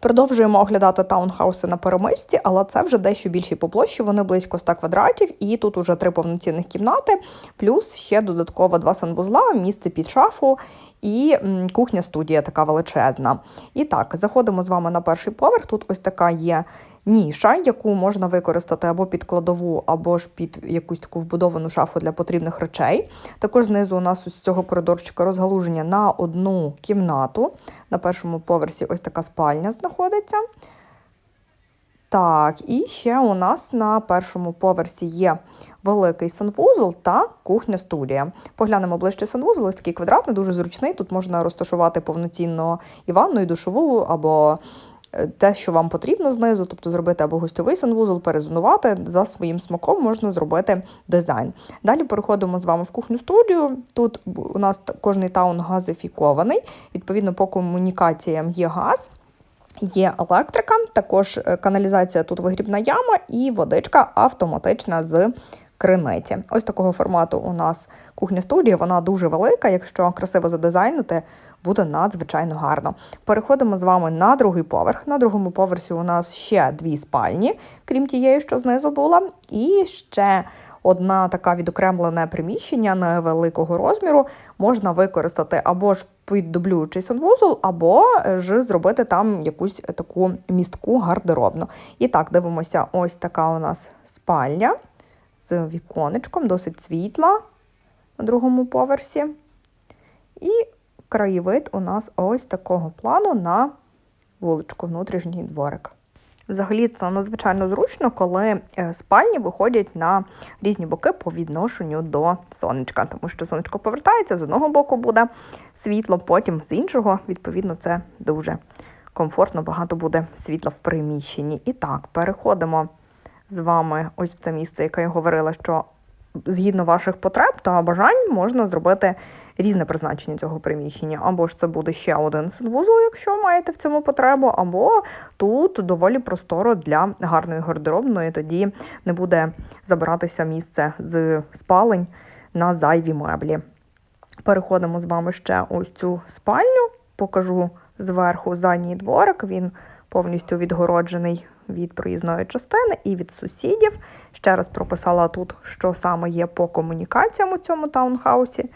Продовжуємо оглядати таунхауси на перемисті, але це вже дещо більші по площі. Вони близько 100 квадратів, і тут уже три повноцінних кімнати, плюс ще додатково два санвузла, місце під шафу і кухня-студія така величезна. І так, заходимо з вами на перший поверх. Тут ось така є ніша, яку можна використати або під кладову, або ж під якусь таку вбудовану шафу для потрібних речей. Також знизу у нас з цього коридорчика розгалуження на одну кімнату. На першому поверсі ось така спальня знаходиться. Так, і ще у нас на першому поверсі є великий санвузол та кухня-студія. Поглянемо ближче санвузол, ось такий квадратний, дуже зручний. Тут можна розташувати повноцінно і ванну, і душову, або те, що вам потрібно знизу, тобто зробити або гостьовий санвузол, перезонувати. За своїм смаком можна зробити дизайн. Далі переходимо з вами в кухню-студію. Тут у нас кожний таун газифікований, відповідно, по комунікаціям є газ. Є електрика, також е, каналізація тут вигрібна яма і водичка автоматична з криниці. Ось такого формату у нас кухня студія. Вона дуже велика. Якщо красиво задизайнити, буде надзвичайно гарно. Переходимо з вами на другий поверх. На другому поверсі у нас ще дві спальні, крім тієї, що знизу була, і ще. Одна така відокремлене приміщення невеликого розміру можна використати або ж під дублюючий санвузол, або ж зробити там якусь таку містку гардеробну. І так, дивимося, ось така у нас спальня з віконечком, досить світла на другому поверсі. І краєвид у нас ось такого плану на вуличку, внутрішній дворик. Взагалі це надзвичайно зручно, коли е, спальні виходять на різні боки по відношенню до сонечка, тому що сонечко повертається, з одного боку буде світло, потім з іншого, відповідно, це дуже комфортно, багато буде світла в приміщенні. І так, переходимо з вами ось в це місце, яке я говорила, що згідно ваших потреб та бажань можна зробити різне призначення цього приміщення. Або ж це буде ще один санвузол, якщо маєте в цьому потребу, або тут доволі просторо для гарної гардеробної, тоді не буде забиратися місце з спалень на зайві меблі. Переходимо з вами ще ось цю спальню, покажу зверху задній дворик. Він повністю відгороджений від проїзної частини і від сусідів. Ще раз прописала тут, що саме є по комунікаціям у цьому таунхаусі.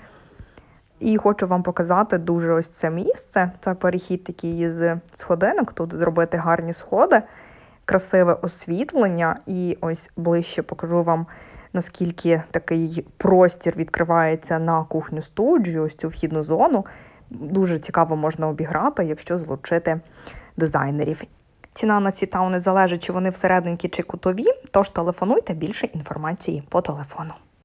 І хочу вам показати дуже ось це місце. Це перехід такий з сходинок. Тут зробити гарні сходи, красиве освітлення. І ось ближче покажу вам, наскільки такий простір відкривається на кухню студію, ось цю вхідну зону. Дуже цікаво можна обіграти, якщо залучити дизайнерів. Ціна на ці тауни залежить, чи вони всерединки чи кутові, тож телефонуйте більше інформації по телефону.